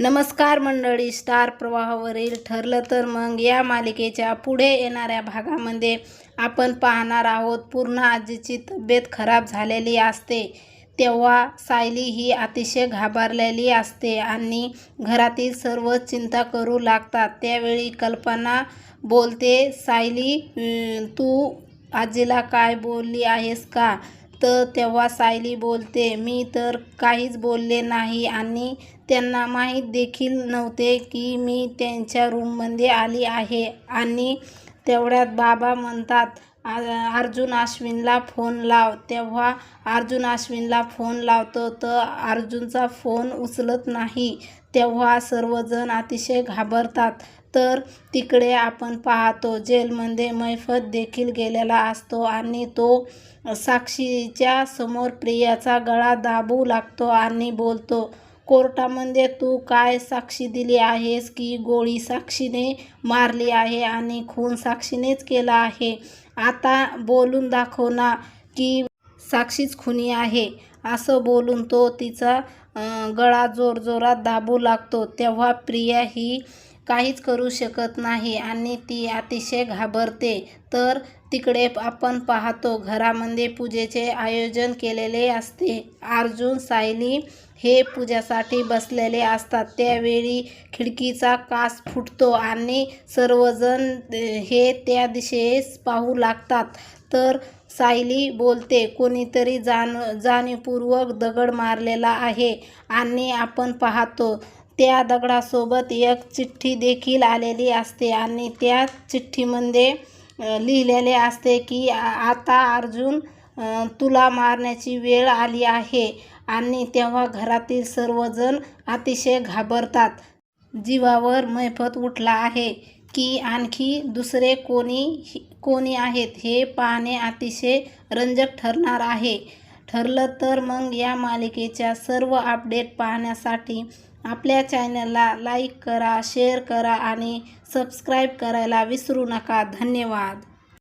नमस्कार मंडळी स्टार प्रवाहावरील ठरलं तर मग या मालिकेच्या पुढे येणाऱ्या भागामध्ये आपण पाहणार आहोत पूर्ण आजीची तब्येत खराब झालेली असते तेव्हा सायली ही अतिशय घाबरलेली असते आणि घरातील सर्व चिंता करू लागतात. त्यावेळी कल्पना बोलते सायली तू आजीला काय बोलली आहेस का? तर तेव्हा सायली बोलते मी तर काहीच बोलले नाही आणि त्यांना माहीत देखील नव्हते की मी त्यांच्या रूममध्ये आली आहे आणि तेवढ्यात बाबा म्हणतात अर्जुन अश्विनला फोन लाव. तेव्हा अर्जुन अश्विनला फोन लावतो तर अर्जुनचा फोन उचलत नाही. तेव्हा सर्वजण अतिशय घाबरतात. तर तिकडे आपण पाहतो जेलमध्ये मैफत देखील गेलेला असतो आणि तो साक्षीच्या समोर प्रियाचा गळा दाबू लागतो आणि बोलतो कोर्टामध्ये तू काय साक्षी दिली आहेस की गोळी साक्षीने मारली आहे आणि खून साक्षीनेच केला आहे? आता बोलून दाखव ना की साक्षीच खुनी आहे. असं बोलून तो तिचा गळा जोरजोरात दाबू लागतो. तेव्हा प्रिया ही काहीच करू शकत नाही आणि ती अतिशय घाबरते. तर तिकडे आपण पाहतो घरामध्ये पूजेचे आयोजन केलेले असते. अर्जुन सायली हे पूजासाठी बसलेले असतात. त्यावेळी खिडकीचा कास फुटतो आणि सर्वजण हे त्या दिशेस पाहू लागतात. तर सायली बोलते कोणीतरी जाण जाणीवपूर्वक दगड मारलेला आहे आणि आपण पाहतो. त्या दगडासोबत एक चिठ्ठी देखील आलेली असते आणि त्या चिठ्ठीमध्ये लिहिलेले असते की आता अर्जुन तुला मारण्याची वेळ आली आहे आणि तेव्हा घरातील सर्वजण अतिशय घाबरतात. जीवावर मैफत उठला आहे की आणखी दुसरे कोणी कोणी आहेत हे पाहणे अतिशय रंजक ठरणार आहे. ठरलं तर मग या मालिकेच्या सर्व अपडेट पाहण्यासाठी आपल्या चॅनलला लाईक करा शेअर करा आणि सबस्क्राईब करायला विसरू नका. धन्यवाद.